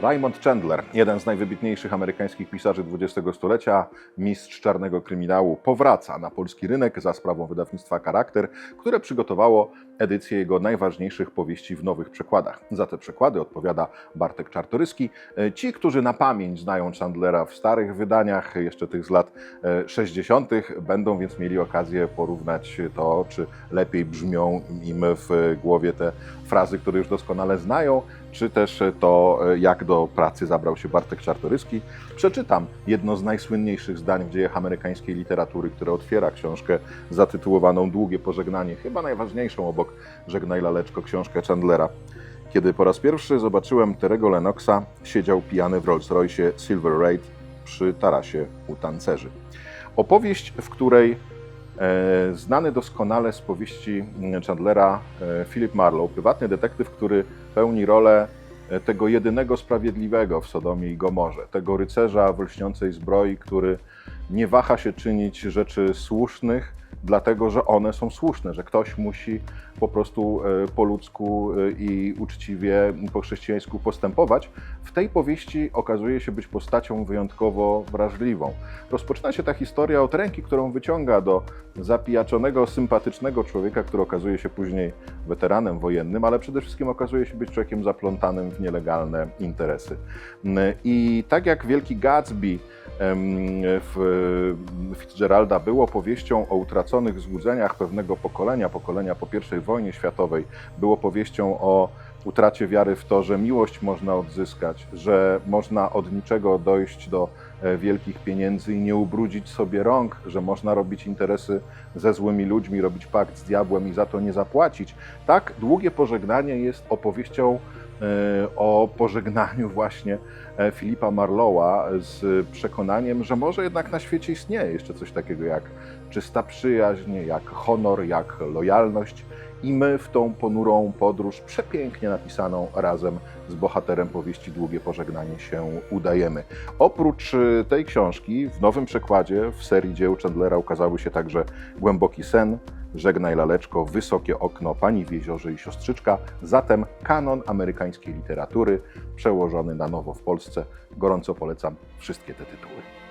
Raymond Chandler, jeden z najwybitniejszych amerykańskich pisarzy XX stulecia, mistrz czarnego kryminału, powraca na polski rynek za sprawą wydawnictwa Charakter, które przygotowało edycję jego najważniejszych powieści w nowych przekładach. Za te przekłady odpowiada Bartek Czartoryski. E, Ci, którzy na pamięć znają Chandlera w starych wydaniach, jeszcze tych z lat e, 60., będą więc mieli okazję porównać to, czy lepiej brzmią im w głowie te frazy, które już doskonale znają, czy też to, jak do pracy zabrał się Bartek Czartoryski. Przeczytam jedno z najsłynniejszych zdań w dziejach amerykańskiej literatury, które otwiera książkę zatytułowaną Długie pożegnanie, chyba najważniejszą obok Żegnaj Laleczko książkę Chandlera. Kiedy po raz pierwszy zobaczyłem Terego Lennoxa, siedział pijany w Rolls Royce Silver Raid przy tarasie u tancerzy. Opowieść, w której E, Znany doskonale z powieści Chandlera e, Philip Marlowe, prywatny detektyw, który pełni rolę tego jedynego sprawiedliwego w Sodomie i Gomorze, tego rycerza w lśniącej zbroi, który nie waha się czynić rzeczy słusznych, dlatego że one są słuszne, że ktoś musi po prostu e, po ludzku e, i uczciwie po chrześcijańsku postępować. W tej powieści okazuje się być postacią wyjątkowo wrażliwą. Rozpoczyna się ta historia od ręki, którą wyciąga do zapijaczonego, sympatycznego człowieka, który okazuje się później weteranem wojennym, ale przede wszystkim okazuje się być człowiekiem zaplątanym w nielegalne interesy. I tak jak Wielki Gatsby Fitzgeralda był opowieścią o utraconych złudzeniach pewnego pokolenia, pokolenia po I wojnie światowej, był opowieścią o utracie wiary w to, że miłość można odzyskać, że można od niczego dojść do e, wielkich pieniędzy i nie ubrudzić sobie rąk, że można robić interesy ze złymi ludźmi, robić pakt z diabłem i za to nie zapłacić. Tak, długie pożegnanie jest opowieścią o pożegnaniu właśnie e, Filipa Marlowa z przekonaniem, że może jednak na świecie istnieje jeszcze coś takiego jak czysta przyjaźń, jak honor, jak lojalność. I my w tą ponurą podróż, przepięknie napisaną razem z bohaterem powieści Długie Pożegnanie się udajemy. Oprócz y, tej książki, w nowym przekładzie w serii dzieł Chandlera ukazały się także Głęboki sen, Żegnaj laleczko, Wysokie okno, Pani w jeziorze i siostrzyczka. Zatem kanon amerykańskiej literatury przełożony na nowo w Polsce. Gorąco polecam wszystkie te tytuły.